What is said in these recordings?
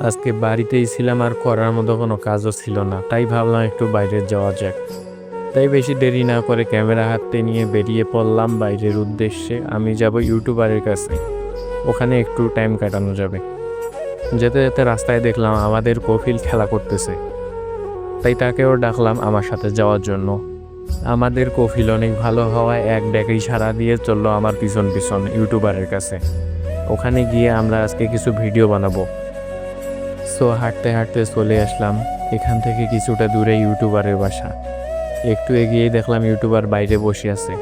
আজকে বাড়িতেই ছিলাম আর করার মতো কোনো কাজও ছিল না। তাই ভাবলাম একটু বাইরে যাওয়া যাক। তাই বেশি দেরি না করে ক্যামেরা হাতে নিয়ে বেরিয়ে পড়লাম বাইরের উদ্দেশ্যে। আমি যাব ইউটিউবারের কাছে। ওখানে একটু টাইম কাটানো যাবে। যেতে যেতে রাস্তায় দেখলাম আমাদের কফিল খেলা করতেছে। তাই তাকেও ডাকলাম আমার সাথে যাওয়ার জন্য। আমাদের কফিল অনেক ভালো হওয়ায় এক ডেকেই সারা দিয়ে চলল আমার পিছন পিছন ইউটিউবারের কাছে। ওখানে গিয়ে আমরা আজকে কিছু ভিডিও বানাবো। সো হাঁটতে হাঁটতে চলে আসলাম। এখান থেকে কিছুটা দূরে ইউটিউবারের বাসা। একটু এগিয়েই দেখলাম ইউটিউবার বাইরে বসে আছে।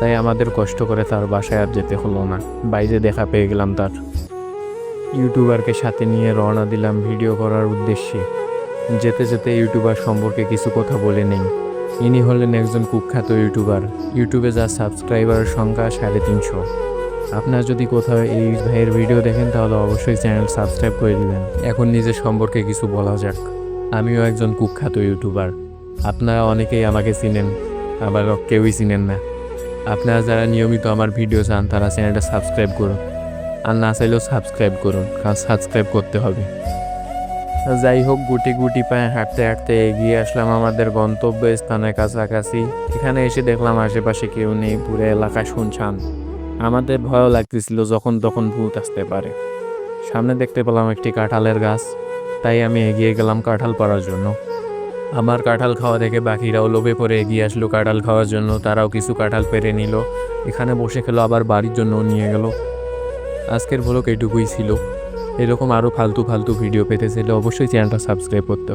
তাই আমাদের কষ্ট করে তার বাসায় আর যেতে হলো না। বাইরে দেখা পেয়ে গেলাম তার। ইউটিউবারকে সাথে নিয়ে রওনা দিলাম ভিডিও করার উদ্দেশ্যে। যেতে যেতে ইউটিউবার সম্পর্কে কিছু কথা বলে নেই। ইনি হলেন একজন কুখ্যাত ইউটিউবার। ইউটিউবে যার সাবস্ক্রাইবারের সংখ্যা সাড়ে তিনশো। আপনার যদি কোথাও এই ভাইয়ের ভিডিও দেখেন, তাহলে অবশ্যই চ্যানেল সাবস্ক্রাইব করে দিবেন। এখন নিজের সম্পর্কে কিছু বলা যাক। আমিও একজন কুখ্যাত ইউটিউবার। আপনারা অনেকেই আমাকে চিনেন, আবার কেউই চিনেন না। আপনারা যারা নিয়মিত আমার ভিডিও চান, তারা চ্যানেলটা সাবস্ক্রাইব করুন। আর না চাইলেও সাবস্ক্রাইব করুন, কারণ সাবস্ক্রাইব করতে হবে। যাই হোক, গুটি গুটি পায়ে হাঁটতে হাঁটতে এগিয়ে আসলাম আমাদের গন্তব্য স্থানের কাছাকাছি। এখানে এসে দেখলাম আশেপাশে কেউ নেই, পুরো এলাকা শুনছান আমাদের ভয়ও লাগতেছিল যখন তখন ভূত আসতে পারে। সামনে দেখতে পেলাম একটি কাঁঠালের গাছ, তাই আমি এগিয়ে গেলাম কাঁঠাল পাড়ার জন্য। আমার কাঁঠাল খাওয়া দেখে বাকিরাও লোভে পড়ে এগিয়ে আসলো কাঁঠাল খাওয়ার জন্য, তারাও কিছু কাঁঠাল পেরে নিল, এখানে বসে খেলো, আবার বাড়ির জন্যও নিয়ে গেল। আজকের ভ্লগ এটুকুই ছিল। এরকম আরও ফালতু ফালতু ভিডিও পেতে চাইলে অবশ্যই চ্যানেলটা সাবস্ক্রাইব করতে।